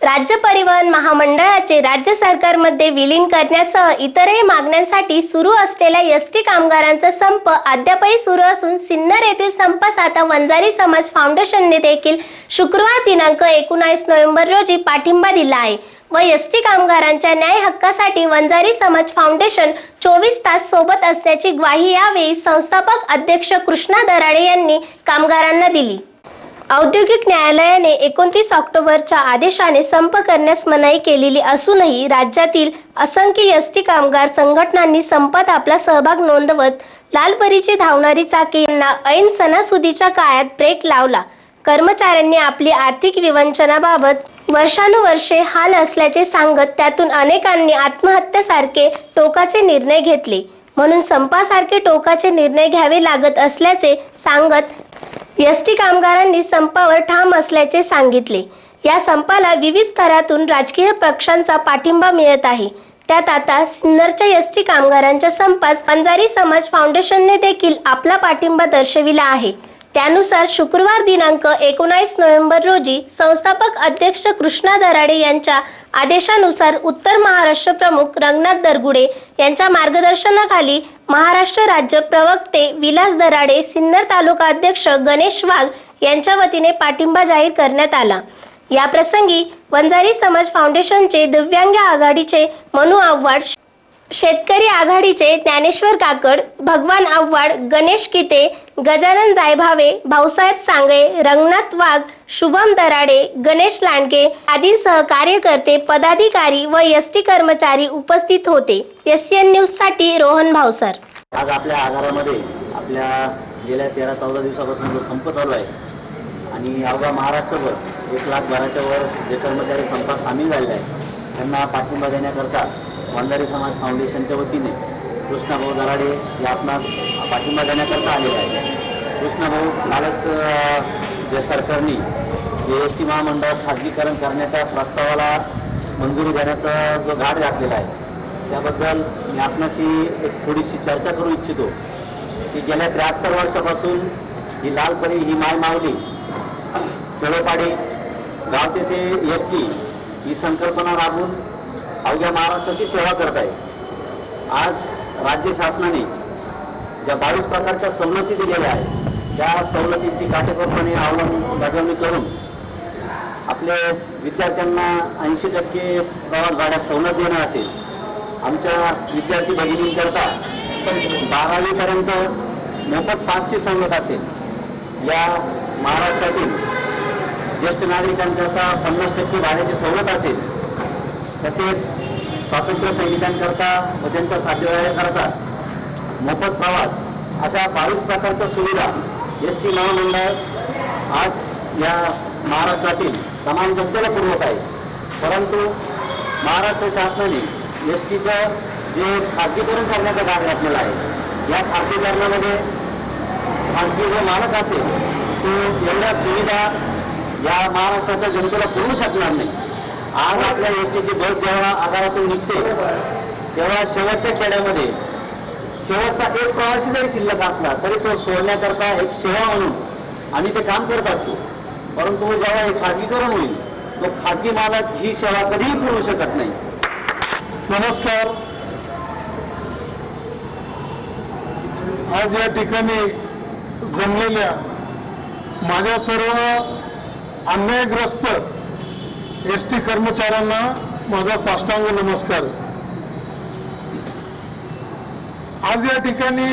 राज्य परिवहन महामंडळाचे राज्य सरकारमध्ये विलीन करण्यासह इतरही मागण्यांसाठी सुरू असलेल्या एस टी कामगारांचा संप अद्यापही सुरू असून सिन्नर येथील संपास आता वंजारी समाज फाउंडेशनने देखील शुक्रवार दिनांक एकोणावीस नोव्हेंबर रोजी पाठिंबा दिला आहे व एस टी कामगारांच्या न्याय हक्कासाठी वंजारी समाज फाउंडेशन चोवीस तास सोबत असल्याची ग्वाही यावेळी संस्थापक अध्यक्ष कृष्णा दराडे यांनी कामगारांना दिली. औद्योगिक न्यायालयाने एकोणतीस ऑक्टोबरच्या आदेशाने संप करण्यास मनाई केलेली असूनही राज्यातील असंख्य एस टी कामगार संघटनांनी संपात आपला सहभाग नोंदवत लालपरीची धावणारी चाके यांना ऐन सणासुदीच्या काळात ब्रेक लावला. कर्मचाऱ्यांनी आपली आर्थिक विवंचनाबाबत वर्षानुवर्षे हाल असल्याचे सांगत त्यातून अनेकांनी आत्महत्यासारखे टोकाचे निर्णय घेतले. म्हणून संपासारखे टोकाचे निर्णय घ्यावे लागत असल्याचे सांगत एस टी कामगारांनी संपावर ठाम असल्याचे सांगितले. या संपाला विविध स्तरातून राजकीय पक्षांचा पाठिंबा मिळत आहे. त्यात आता सिन्नरच्या एस टी कामगारांच्या संपास अंजारी समाज फाउंडेशनने देखील आपला पाठिंबा दर्शविला आहे. त्यानुसार शुक्रवार दिनांक एकोणास नोव्हेंबर रोजी संस्थापक अध्यक्ष कृष्णा दराडे यांच्या आदेशानुसार उत्तर महाराष्ट्र प्रमुख रंगनाथ दरगुडे यांच्या मार्गदर्शनाखाली महाराष्ट्र राज्य प्रवक्ते विलास दराडे सिन्नर तालुका अध्यक्ष गणेश वाघ यांच्या वतीने पाठिंबा जाहीर करण्यात आला. या प्रसंगी वंजारी समाज फाउंडेशनचे दिव्यांग आघाडीचे मनु आव्हाड शेतकरी आघाडीचे ज्ञानेश्वर काकड भगवान आव्हाड गणेश किते गजानन जायभावे भाऊसाहेब सांगळे रंगनाथ वाघ शुभम दराडे गणेश लांडगे आदींसह कार्यकर्ते पदाधिकारी व एस टी कर्मचारी उपस्थित होते. एस एन न्यूजसाठी रोहन भावसर आज आपल्या आगारामध्ये आपल्या गेल्या तेरा चौदा दिवसापासून जो संप चालू आहे आणि अवघा महाराष्ट्रभर एक लाख घराच्या वर जे कर्मचारी संपात सामील झालेले आहेत त्यांना पाठिंबा देण्याकरता वंजारी समाज फाउंडेशनच्या वतीने कृष्णाभाऊ दराडे हे आपणास पाठिंबा देण्याकरता आलेले आहे कृष्णाभाऊ कालच जे सरकारने जे एस टी महामंडळ खाजगीकरण करण्याच्या प्रस्तावाला मंजुरी देण्याचा जो घाट घातलेला आहे त्याबद्दल मी आपणाशी एक थोडीशी चर्चा करू इच्छितो की गेल्या त्र्याहत्तर वर्षापासून ही लालपरी ही माय मावली खेडोपाडी गाव तेथे एस टी ही संकल्पना राबून अवघ्या महाराष्ट्राची सेवा करत आहे. आज राज्य शासनाने ज्या बावीस प्रकारच्या सवलती दिलेल्या आहेत त्या सवलतींची काटेकोरपणे अंमलबजावणी करून आपल्या विद्यार्थ्यांना ऐंशी टक्के प्रवास भाड्यात सवलत देणं असेल आमच्या विद्यार्थी भगिनींकरता बारावीपर्यंत मोफत पासची सवलत असेल या महाराष्ट्रातील ज्येष्ठ नागरिकांकरता पन्नास टक्के भाड्याची सवलत असेल तसेच स्वातंत्र्य सैनिकांकरता व त्यांच्या साथीदाराकरता मोफत प्रवास अशा बावीस प्रकारच्या सुविधा एस टी महामंडळ आज या महाराष्ट्रातील तमाम जनतेला पुरवत आहे. परंतु महाराष्ट्र शासनाने एस टीचं जे खाजगीकरण करण्याचा भाग घातलेला आहे या खाजगीकरणामध्ये खाजगी जो मालक असेल तो एवढ्या सुविधा या महाराष्ट्राच्या जनतेला पुरवू शकणार नाही. आज आपल्या एस टीची बस जेव्हा आगारातून निघते तेव्हा शेवटच्या खेड्यामध्ये शेवटचा एक प्रवासी जरी शिल्लक असला तरी तो सोडण्याकरता एक सेवा म्हणून आम्ही ते काम करत असतो. परंतु जेव्हा हे खाजगीकरण होईल तो खाजगी मालक ही सेवा कधीही पुरवू शकत नाही. नमस्कार. आज या ठिकाणी जमलेल्या माझ्या सर्व अन्यायग्रस्त एस टी कर्मचाऱ्यांना माझा साष्टांग नमस्कार. आज या ठिकाणी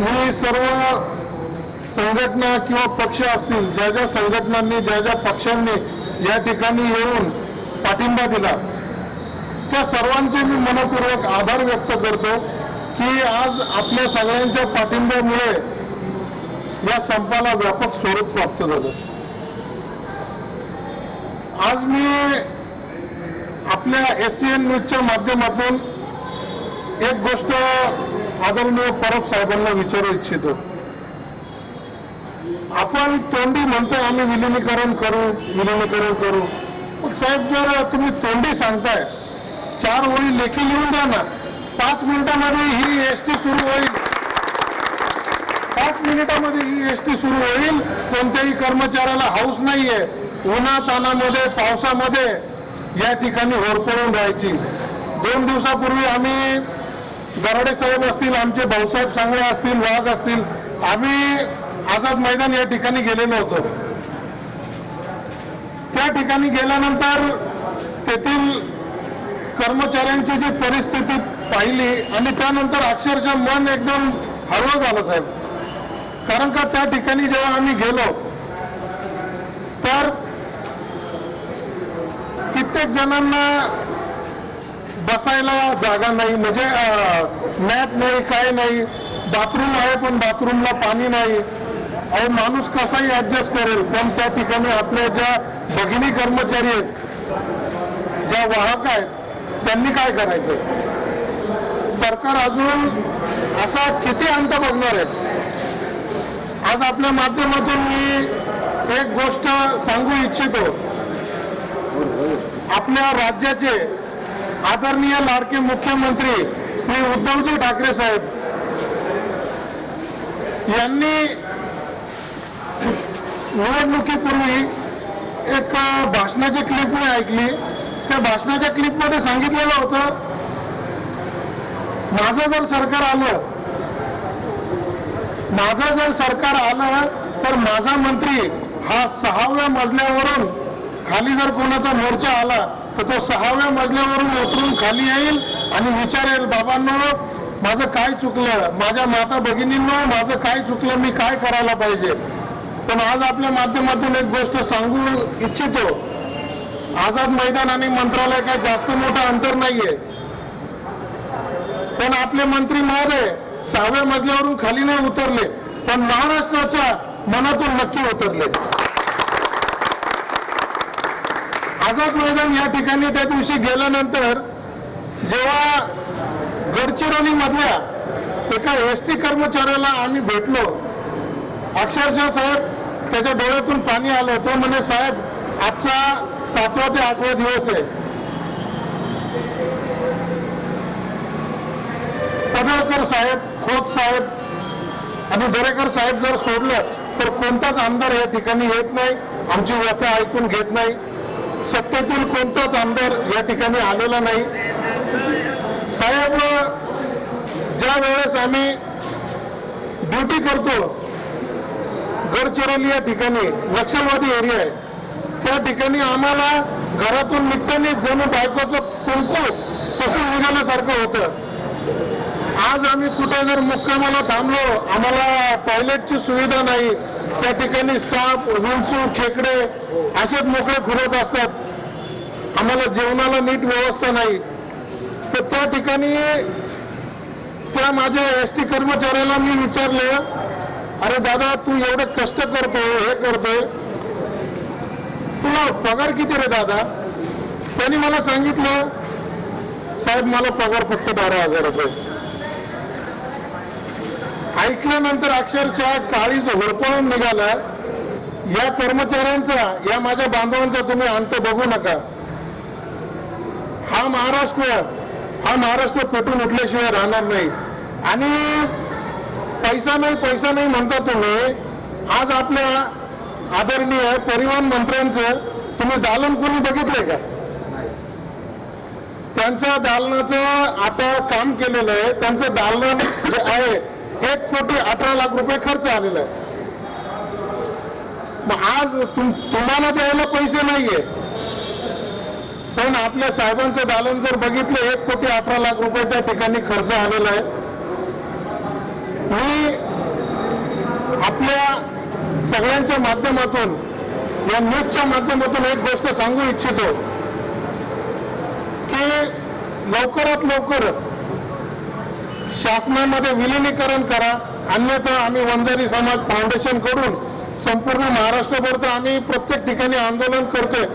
मी सर्व संघटना किंवा पक्ष असतील ज्या ज्या संघटनांनी ज्या ज्या पक्षांनी या ठिकाणी येऊन पाठिंबा दिला त्या सर्वांचे मी मनपूर्वक आभार व्यक्त करतो की आज आपल्या सगळ्यांच्या पाठिंब्यामुळे या संपाला व्यापक स्वरूप प्राप्त झालं. आज मी आपल्या एस सी एन न्यूजच्या माध्यमातून एक गोष्ट आदरणीय परब साहेबांना विचारू इच्छितो. आपण तोंडी म्हणतोय आम्ही विलिनीकरण करू विलिनीकरण करू. मग साहेब जर तुम्ही तोंडी सांगताय चार ओळी लेखी लिहून द्या ना पाच मिनिटामध्ये ही एस टी सुरू होईल. पाच मिनिटामध्ये ही एस टी सुरू होईल कोणत्याही कर्मचाऱ्याला हाऊस नाहीये. उन्हातानामध्ये पावसामध्ये या ठिकाणी होरपळून राहायची. दोन दिवसापूर्वी आम्ही दराडे साहेब असतील आमचे भाऊसाहेब सांगळे असतील वाघ असतील आम्ही आझाद मैदान या ठिकाणी गेलेलो होतो. त्या ठिकाणी गेल्यानंतर तेथील कर्मचाऱ्यांची जी परिस्थिती पाहिली आणि त्यानंतर अक्षरशः मन एकदम हळवं झालं साहेब. कारण का त्या ठिकाणी जेव्हा आम्ही गेलो तर प्रत्येक जणांना बसायला जागा नाही. म्हणजे मॅट नाही काय नाही. बाथरूम आहे पण बाथरूमला पाणी नाही. अहो माणूस कसाही ऍडजस्ट करेल पण त्या ठिकाणी आपल्या ज्या भगिनी कर्मचारी आहेत ज्या वाहक आहेत त्यांनी काय करायचं? सरकार अजून असा किती अंत बघणार आहे आज आपल्या माध्यमातून मी एक गोष्ट सांगू इच्छितो. आपल्या राज्याचे आदरणीय लाडके मुख्यमंत्री श्री उद्धवजी ठाकरे साहेब यांनी निवडणुकीपूर्वी एक भाषणाची क्लिप मी ऐकली. त्या भाषणाच्या क्लिपमध्ये सांगितलेलं होतं माझं जर सरकार आलं माझं जर सरकार आलं तर माझा मंत्री हा सहाव्या मजल्यावरून खाली जर कोणाचा मोर्चा आला तर तो सहाव्या मजल्यावरून उतरून खाली येईल आणि विचारेल बाबांनो माझं काय चुकलं? माझ्या माता भगिनींनो माझं काय चुकलं? मी काय करायला पाहिजे? पण आज आपल्या माध्यमातून एक गोष्ट सांगू इच्छितो. आझाद मैदान आणि मंत्रालय काय जास्त मोठं अंतर नाहीये. पण आपले मंत्री महोदय सहाव्या मजल्यावरून खाली नाही उतरले पण महाराष्ट्राच्या मनातून नक्की उतरले. आझाद मैदान या ठिकाणी त्या दिवशी गेल्यानंतर जेव्हा गडचिरोलीमधल्या एका एस टी कर्मचाऱ्याला आम्ही भेटलो अक्षरशः साहेब त्याच्या डोळ्यातून पाणी आलं. तो म्हणे साहेब आजचा सातवा ते आठवा दिवस आहे. पडळकर साहेब खोत साहेब आणि दरेकर साहेब जर सोडलं तर कोणताच आमदार या ठिकाणी येत नाही. आमची व्यथा ऐकून घेत नाही. सत्तेतील कोणताच आमदार या ठिकाणी आलेला नाही. साहेब ज्या वेळेस आम्ही ड्युटी करतो गडचिरोली या ठिकाणी नक्षलवादी एरिया आहे. त्या ठिकाणी आम्हाला घरातून निघताना जणू बायकोचं कुंकू पुसून निघाल्यासारखं होतं. आज आम्ही कुठे जर मुक्कामाला थांबलो आम्हाला टॉयलेटची सुविधा नाही. त्या ठिकाणी साप विंचू खेकडे असेच मोकळे फिरत असतात. आम्हाला जेवणाला नीट व्यवस्था नाही. तर त्या ठिकाणी त्या माझ्या एस टी कर्मचाऱ्याला मी विचारलं अरे दादा तू एवढं कष्ट करतोय हे करतोय. तुला पगार किती रे दादा? त्यांनी मला सांगितलं साहेब मला पगार फक्त बारा हजार रुपये. ऐकल्यानंतर अक्षरशः काळी जो होरपळून निघाला. या कर्मचाऱ्यांचा या माझ्या बांधवांचा तुम्ही अंत बघू नका. हा महाराष्ट्र हा महाराष्ट्र पेटून उठल्याशिवाय राहणार नाही. आणि पैसा नाही पैसा नाही म्हणता तुम्ही आज आपल्या आदरणीय परिवहन मंत्र्यांचं तुम्ही दालन कोणी बघितलंय का? त्यांच्या दालनाचं आता काम केलेलं आहे. त्यांचं दालन जे आहे एक कोटी अठरा लाख रुपये खर्च आलेला आहे. मग आज तुम तुम्हाला द्यायला पैसे नाहीये. पण आपल्या साहेबांचं दालन जर बघितलं एक कोटी अठरा लाख रुपये त्या ठिकाणी खर्च आलेला आहे. मी आपल्या सगळ्यांच्या माध्यमातून या न्यूजच्या माध्यमातून एक गोष्ट सांगू इच्छितो की लवकरात लवकर शासनामध्ये विलिनीकरण करा अन्यथा आम्ही वंजारी समाज फाउंडेशनकडून संपूर्ण महाराष्ट्रभर तर आम्ही प्रत्येक ठिकाणी आंदोलन करतोय.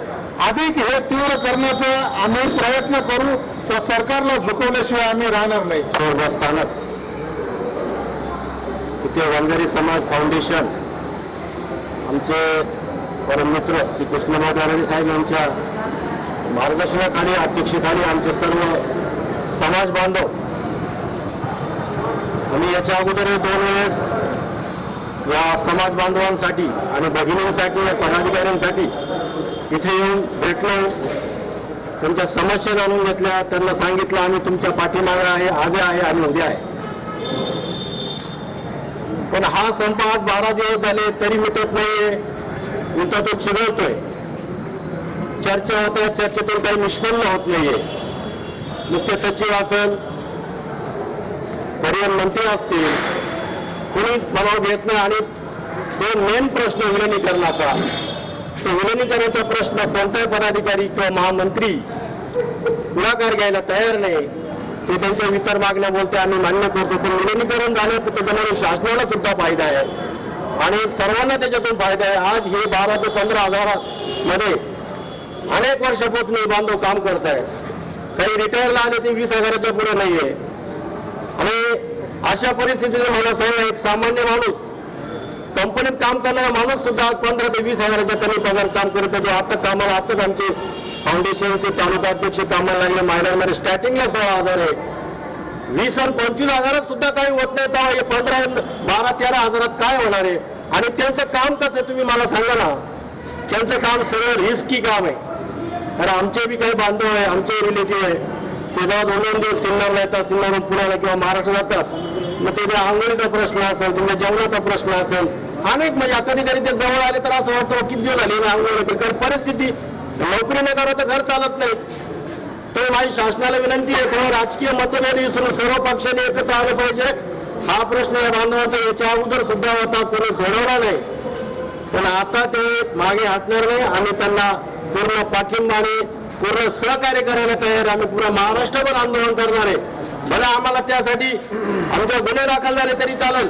अधिक हे तीव्र करण्याचा आम्ही प्रयत्न करू तर सरकारला झुकवल्याशिवाय आम्ही राहणार नाही. स्थानक. इथे वंजारी समाज फाउंडेशन आमचे परममित्र श्री कृष्णनाथ आराडे साहेब यांच्या मार्गदर्शनाखाली अध्यक्षतेखाली आमचे सर्व समाज बांधव. आम्ही याच्या अगोदर दोन वेळेस या समाज बांधवांसाठी आणि भगिनींसाठी या पदाधिकाऱ्यांसाठी इथे येऊन भेटलो. त्यांच्या समस्या जाणून घेतल्या. त्यांना सांगितलं आम्ही तुमच्या पाठीमागे आहे आज आहे आणि उद्या आहे. पण हा संप आज बारा दिवस झाले तरी मिटत नाहीये. उलटा तो चिघळतोय. चर्चा होत्या चर्चेतून काही निष्पन्न होत नाहीये. मुख्य सचिव असेल पर्यटन मंत्री असतील कोणी मनावर घेत नाही आणि तो मेन प्रश्न विलिनीकरणाचा तो विलिनीकरणाचा प्रश्न कोणताही पदाधिकारी किंवा महामंत्री पुढाकार घ्यायला तयार नाही. ते त्यांच्या इतर मागण्या बोलते आम्ही मान्य करतो. पण विलिनीकरण झालं तर त्याच्यामुळे शासनाला सुद्धा फायदा आहे. आणि सर्वांना त्याच्यातून फायदा आहे. आज हे बारा ते पंधरा हजारामध्ये अनेक वर्षापासून हे बांधव काम करत आहे काही रिटायरला आले ते वीस हजाराच्या पुढे आहे आणि अशा परिस्थितीने मला सांगा एक सामान्य माणूस कंपनीत काम करणारा माणूस सुद्धा आज पंधरा ते वीस हजाराच्या कमी पगार काम करत आहे आता कामाला आताच आमचे फाउंडेशनचे तालुका अध्यक्ष कामाला लागले. मायनरमध्ये स्टार्टिंगला सोळा हजार आहे. वीस आणि पंचवीस हजारात सुद्धा काही होत नाही. तर हे पंधरा बारा तेरा हजारात काय होणार आहे? आणि त्यांचं काम कसं आहे तुम्ही मला सांगा ना. त्यांचं काम सगळं रिस्की काम आहे. कारण आमचे बी काही बांधव आहे आमचे रिलेटिव्ह आहे. ते जेव्हा दोन दोन दिवस सिन्नरला येतात सिन्नरहून पुण्याला किंवा महाराष्ट्र जातात. मग ते आंघोळीचा प्रश्न असेल तुमच्या जेवणाचा प्रश्न असेल अनेक म्हणजे कधी कधी ते जवळ आले तर असं वाटतं किती दिवस झाले आंघोळ कारण परिस्थिती नोकरी न करा तर घर चालत नाही. तर माझी शासनाला विनंती आहे सर्व राजकीय मतभेद विसरून सर्व पक्षांनी एकत्र आलं पाहिजे. हा प्रश्न या बांधवाचा याच्या अगोदर सुद्धा होता कोणी सोडवला नाही. पण आता ते मागे हटणार नाही. आम्ही त्यांना पूर्ण पाठिंबा आणि पूर्ण सहकार्य करायला तयार आम्ही पूर्ण महाराष्ट्रभर आंदोलन करणार आहे. भले आम्हाला त्यासाठी आमच्या गुन्हे दाखल झाले तरी चालेल.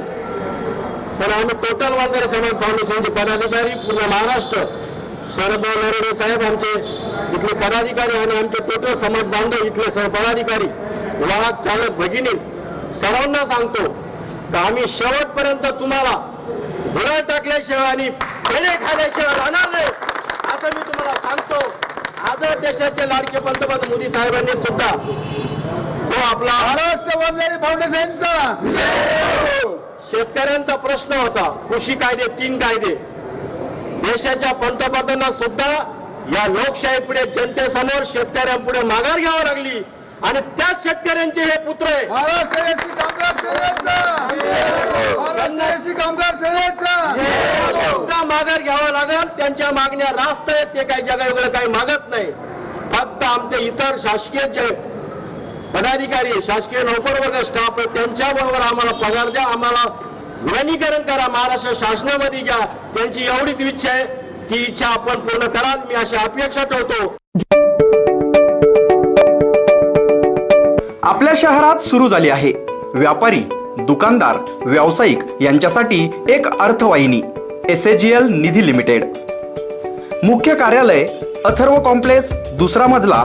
पण आम्ही टोटल वांजारे समाज फाउंडेशनचे पदाधिकारी पूर्ण महाराष्ट्र शरदभाऊ नरडे साहेब आमचे इथले पदाधिकारी आणि आमचे टोटल समाज बांधव इथले सह पदाधिकारी वाहक चालक भगिनी सर्वांना सांगतो तर आम्ही शेवटपर्यंत तुम्हाला गुन्हा टाकल्याशिवाय आणि पेढे खाल्ल्याशिवाय राहणार नाही असं मी तुम्हाला सांगतो. आज देशाचे लाडके पंतप्रधान मोदी साहेबांनी सुद्धा तो आपला. महाराष्ट्र वंजारी फाउंडेशनचा. शेतकऱ्यांचा प्रश्न होता कृषी कायदे तीन कायदे. देशाच्या पंतप्रधानांना सुद्धा या लोकशाही पुढे जनतेसमोर शेतकऱ्यांपुढे माघार घ्यावी लागली. आणि त्याच शेतकऱ्यांचे हे पुत्र आहे. सुद्धा माघार घ्यावा लागल. त्यांच्या मागण्या रास्त आहेत. ते काही जगा वेगळं काही मागत नाही. फक्त आमचे इतर शासकीय जे पदाधिकारी शासकीय नोकर वर्ग स्टाफ त्यांच्या बरोबर आम्हाला पगार द्या आम्हाला वनीकरण करा महाराष्ट्र शासनामध्ये घ्या. त्यांची एवढीच इच्छा आहे ती इच्छा आपण पूर्ण कराल मी अशी अपेक्षा ठेवतो. आपल्या शहरात सुरू झाली आहे. व्यापारी दुकानदार व्यावसायिक यांच्यासाठी एक अर्थवाहिनी एस एल निधी लिमिटेड. मुख्य कार्यालय अथर्व कॉम्प्लेक्स दुसरा मजला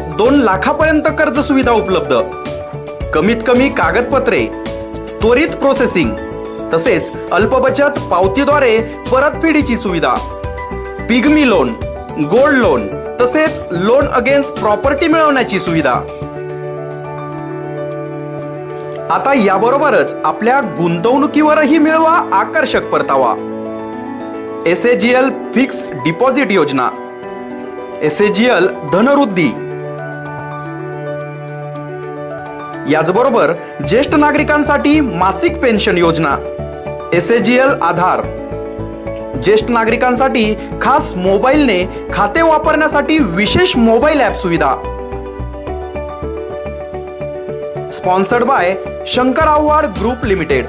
दोन लाखापर्यंत कर्ज सुविधा उपलब्ध. कमीत कमी कागदपत्रे त्वरित प्रोसेसिंग तसेच अल्पबचत पावतीद्वारे परतफेडीची सुविधा. पिगमी लोन गोल्ड लोन तसेच लोन अगेन्स्ट प्रॉपर्टी मिळवण्याची सुविधा. आता याबरोबरच आपल्या गुंतवणुकीवरही मिळवा आकर्षक परतावा. एस एल फिक्स डिपॉझिट योजना. एस एल धनवृद्धी याचबरोबर ज्येष्ठ नागरिकांसाठी मासिक पेन्शन योजना एस एल आधार. ज्येष्ठ नागरिकांसाठी खास मोबाईलने खाते वापरण्यासाठी विशेष मोबाईल ॲप सुविधा. Sponsored by Shankar Avhad group limited.